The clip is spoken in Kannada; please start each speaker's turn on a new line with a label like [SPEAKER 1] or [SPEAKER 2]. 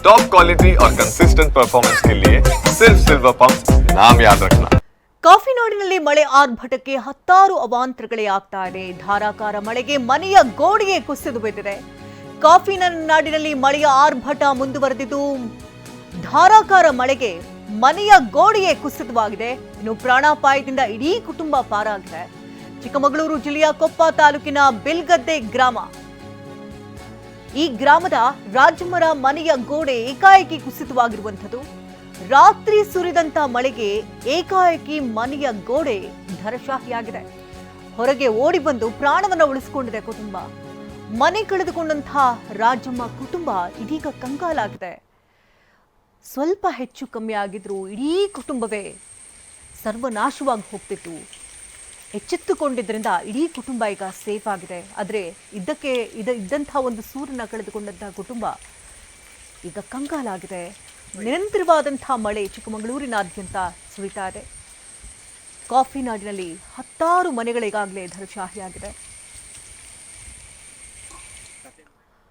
[SPEAKER 1] टॉप क्वालिटी और कंसिस्टेंट परफॉर्मेंस के लिए सिर्फ सिल्वर पंप नाम याद रखना
[SPEAKER 2] ಕಾಫಿ ನಾಡಿನಲ್ಲಿ ಮಳೆ ಆರ್ಭಟಕ್ಕೆ ಹತ್ತಾರು ಅವಾಂತರಗಳೇ ಆಗ್ತಾ ಇದೆ ಧಾರಾಕಾರ ಮಳೆಗೆ ಮನೆಯ ಗೋಡೆಗೆ ಕುಸಿದು ಬಿದ್ದಿದೆ ಕಾಫಿ ನಾಡಿನಲ್ಲಿ ಮಳೆಯ ಆರ್ಭಟ ಮುಂದುವರೆದಿದ್ದು ಧಾರಾಕಾರ ಮಳೆಗೆ ಮನೆಯ ಗೋಡೆಯೇ ಕುಸಿತವಾಗಿದೆ ಇನ್ನು ಪ್ರಾಣಾಪಾಯದಿಂದ ಇಡೀ ಕುಟುಂಬ ಪಾರಾಗಿದೆ ಚಿಕ್ಕಮಗಳೂರು ಜಿಲ್ಲೆಯ ಕೊಪ್ಪ ತಾಲೂಕಿನ ಬಿಲ್ಗದ್ದೆ ಗ್ರಾಮ ಈ ಗ್ರಾಮದ ರಾಜಮ್ಮರ ಮನೆಯ ಗೋಡೆ ಏಕಾಏಕಿ ಕುಸಿತವಾಗಿರುವಂಥದ್ದು. ರಾತ್ರಿ ಸುರಿದಂತ ಮಳೆಗೆ ಏಕಾಏಕಿ ಮನೆಯ ಗೋಡೆ ಧರಶಾಹಿಯಾಗಿದೆ. ಹೊರಗೆ ಓಡಿ ಬಂದು ಪ್ರಾಣವನ್ನು ಉಳಿಸಿಕೊಂಡಿದೆ ಕುಟುಂಬ. ಮನೆ ಕಳೆದುಕೊಂಡಂತಹ ರಾಜಮ್ಮ ಕುಟುಂಬ ಇದೀಗ ಕಂಗಾಲಾಗಿದೆ. ಸ್ವಲ್ಪ ಹೆಚ್ಚು ಕಮ್ಮಿ ಆಗಿದ್ರು ಇಡೀ ಕುಟುಂಬವೇ ಸರ್ವನಾಶವಾಗಿ ಹೋಗ್ತಿತ್ತು. ಎಚ್ಚೆತ್ತುಕೊಂಡಿದ್ದರಿಂದ ಇಡೀ ಕುಟುಂಬ ಈಗ ಸೇಫ್ ಆಗಿದೆ. ಆದರೆ ಇದ್ದಕ್ಕೆ ಇದ ಇದ್ದಂಥ ಒಂದು ಸೂರನ್ನ ಕಳೆದುಕೊಂಡಂತಹ ಕುಟುಂಬ ಈಗ ಕಂಗಾಲಾಗಿದೆ ನಿರಂತರವಾದಂಥ ಮಳೆ ಚಿಕ್ಕಮಗಳೂರಿನಾದ್ಯಂತ ಸುರಿತಾ ಇದೆ. ಕಾಫಿ ನಾಡಿನಲ್ಲಿ ಹತ್ತಾರು ಮನೆಗಳಿಗಾಗಲೇ ಧನಶಾಹಿಯಾಗಿದೆ